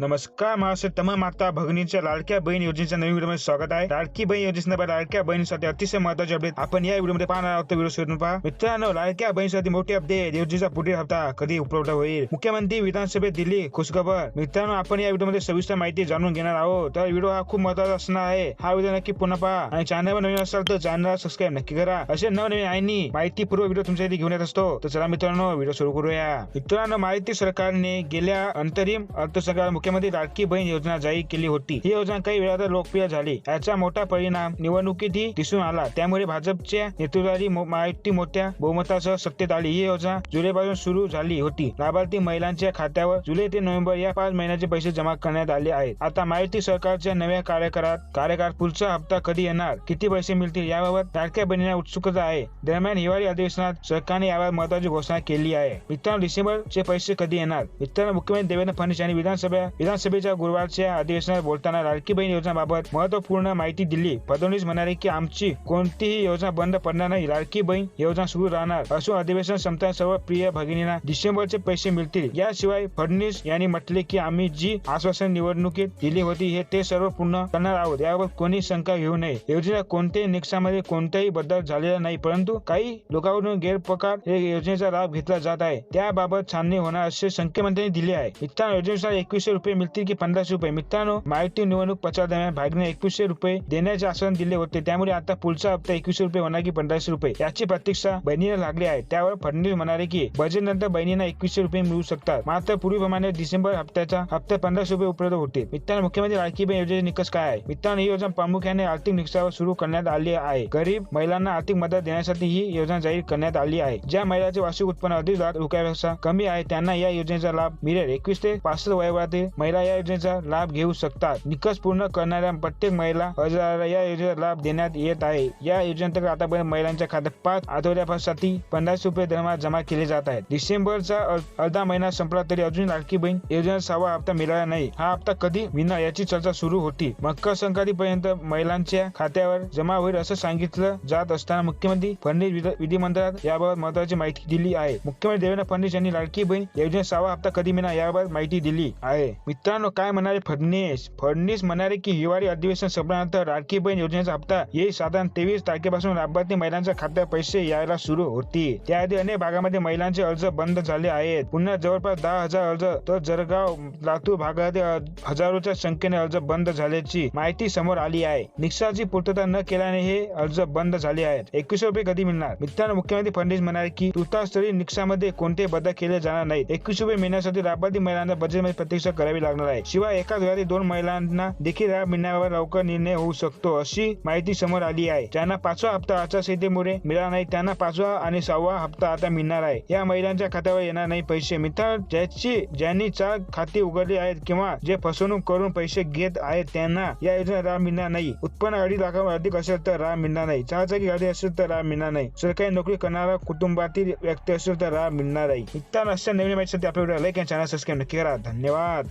नमस्कार महाराष्ट्र तमाम माता भगिनीच्या लाडक्या बहीण योजनेच्या नवीन व्हिडिओमध्ये स्वागत आहे. लाडकी बहीण योजनेच्या लाडक्या बहिणीसाठी अतिशय महत्त्वाचे अपडेट आपण या व्हिडिओमध्ये पाहणार आहोत. व्हिडिओ शोधून पहा. मित्रांनो लाडक्या बहिणीसाठी मोठी अपडेट योजनेचा पुढील हप्ता कधी उपलब्ध होईल? मुख्यमंत्री विधानसभेत दिली खुशखबर. मित्रांनो आपण या व्हिडिओमध्ये सविस्तर माहिती जाणून घेणार आहोत. तर व्हिडिओ हा खूप महत्त्वाचा असणार आहे. हा व्हिडिओ नक्की पुन्हा पहा. आणि चॅनलवर नवीन असाल तर चॅनलला सबस्क्राईब नक्की करा. असे नवनवीन माहिती माहितीपूर्व व्हिडिओ तुमच्यासाठी घेऊन येत असतो. तर चला मित्रांनो व्हिडिओ सुरू करूया. मित्रांनो माहिती सरकारने गेल्या अंतरिम अर्थसंकल्पात मुख्यमंत्री लाडकी बहीण योजना जाहीर केली होती. ही योजना काही वेळात लोकप्रिय झाली. याचा मोठा परिणाम निवडणुकीतही दिसून आला. त्यामुळे भाजपच्या नेतृत्वाची महायुती मोठ्या बहुमतासह सत्तेत आली. ही योजना जुलैपासून सुरू झाली होती. लाभार्थी महिलांच्या खात्यावर जुलै ते नोव्हेंबर या पाच महिन्याचे पैसे जमा करण्यात आले आहेत. आता महायुती सरकारच्या नव्या कार्यकाळात कार्यकाळ पुढचा हप्ता कधी येणार? किती पैसे मिळतील? याबाबत लाडक्या बहिणींना उत्सुकता आहे. दरम्यान हिवाळी अधिवेशनात सरकारने याबाबत महत्वाची घोषणा केली आहे. मित्रांनो डिसेंबरचे पैसे कधी येणार? मित्रांनो मुख्यमंत्री देवेंद्र फडणवीस यांनी विधानसभा विधानसभेच्या गुरुवारच्या अधिवेशनात बोलताना लाडकी बहीण योजनाबाबत महत्त्वपूर्ण माहिती दिली. फडणवीस म्हणाले की आमची कोणतीही योजना बंद पडणार नाही. लाडकी बहीण योजना सुरू राहणार असून अधिवेशन संपता सर्व प्रिय भगिनींना डिसेंबरचे पैसे मिळतील. याशिवाय फडणवीस यांनी म्हटले की आम्ही जी आश्वासन निवडणुकीत दिली होती हे ते सर्व पूर्ण करणार आहोत. यावर कोणी शंका घेऊ नये. योजना कोणत्याही निकषामध्ये कोणताही बदल झालेला नाही परंतु काही लोकांकडून गैरप्रकार हे योजनेचा लाभ घेतला जात आहे. त्याबाबत छाननी होणार असे संख्यमंत्र्यांनी दिले आहे. इतर योजनेनुसार एकवीसशे रुपये मिळतील की पंधराशे रुपये? मित्रांनो माहिती निवडणूक प्रचार दरम्यान भागने एकवीसशे रुपये देण्याचे आश्वासन दिले होते. त्यामुळे आता पुढचा हप्ता एकवीसशे रुपये होणार की पंधराशे रुपये? याची प्रतीक्षा बहिणीला लागली आहे. त्यावर फडणवीस म्हणाले की बजेट नंतर बहिणींना एकवीसशे रुपये मिळू शकतात. मात्र पूर्वीप्रमाणे डिसेंबर हप्त्याचा हप्ता पंधराशे रुपये उपलब्ध होते मित्रांनो मुख्यमंत्री लाडकी योजनेचे निकष काय आहे? मित्रांनो ही योजना प्रामुख्याने आर्थिक निकषावर सुरू करण्यात आली आहे. गरीब महिलांना आर्थिक मदत देण्यासाठी ही योजना जाहीर करण्यात आली आहे. ज्या महिलाचे वार्षिक उत्पन्न अडीच लाख रुपयापेक्षा कमी आहे त्यांना या योजनेचा लाभ मिळेल. एकवीस ते पासष्ट वयोगटातील महिला या योजनेचा लाभ घेऊ शकतात. निकष पूर्ण करणाऱ्या प्रत्येक महिला अर्जदाराला या योजनेचा लाभ देण्यात येत आहे. या योजनेअंतर्गत आतापर्यंत महिलांच्या खात्यात पाच आठवड्यासाठी पंधराशे रुपये दरम्यान जमा केले जात आहेत. डिसेंबरचा अर्धा महिना संपला तरी अजून लाडकी बहीण योजनेचा सहावा हप्ता मिळाला नाही. हा हप्ता कधी मिळणार याची चर्चा सुरू होती. मकर संक्रांती पर्यंत महिलांच्या खात्यावर जमा होईल असं सांगितलं जात असताना मुख्यमंत्री फडणवीस विध- विधिमंडळात याबाबत महत्वाची माहिती दिली आहे. मुख्यमंत्री देवेंद्र फडणवीस यांनी लाडकी बहीण योजनेचा सहावा हप्ता कधी मिळणार याबाबत माहिती दिली आहे. मित्रांनो काय म्हणाले फडणवीस फडणवीस म्हणाले की हिवाळी अधिवेशन संपल्यानंतर लाडकी बहीण योजनेचा हप्ता येईल. साधारण तेवीस तारखेपासून लाभार्थी महिलांच्या खात्यात पैसे यायला सुरू होतील त्याआधी अनेक भागामध्ये महिलांचे अर्ज बंद झाले आहेत. पुन्हा जवळपास दहा हजार अर्ज तर जळगाव लातूर भागातील हजारोच्या संख्येने अर्ज बंद झाल्याची माहिती समोर आली आहे. निकषाची पूर्तता न केल्याने हे अर्ज बंद झाले आहेत. एकवीस रुपये कधी मिळणार? मित्रांनो मुख्यमंत्री फडणवीस म्हणाले की तुर्तास्तरीय निकषामध्ये कोणते बदल केले जाणार नाहीत. एकवीस रुपये मिळण्यासाठी लाभार्थी महिलांना बजेटमध्ये प्रतीक्षा करावी लागणार आहे. शिवाय एकाच घरातील दोन महिलांना देखील या मिळण्यावर लवकर निर्णय होऊ शकतो अशी माहिती समोर आली आहे. ज्यांना पाचवा हप्ता आचारसंहितेमुळे मिळाला नाही त्यांना पाचवा आणि सहावा हप्ता आता मिळणार आहे. या महिलांच्या खात्यावर येणार नाही पैसे. मित्र ज्याची ज्यांनी चार खाती उघडली आहेत किंवा जे फसवणूक करून पैसे घेत आहेत त्यांना या योजनेत राम मिळणार नाही. उत्पन्न अडीच लाखावर अधिक असेल तर राम मिळणार नाही. चार चाकी गाडी असेल तर राम मिळणार नाही. सरकारी नोकरी करणारा कुटुंबातील व्यक्ती असेल तर राम मिळणार नाही. इतर अशा नवीन माहितीसाठी आपल्या लाईक आणि चॅनल सबस्क्राईब नक्की करा. धन्यवाद.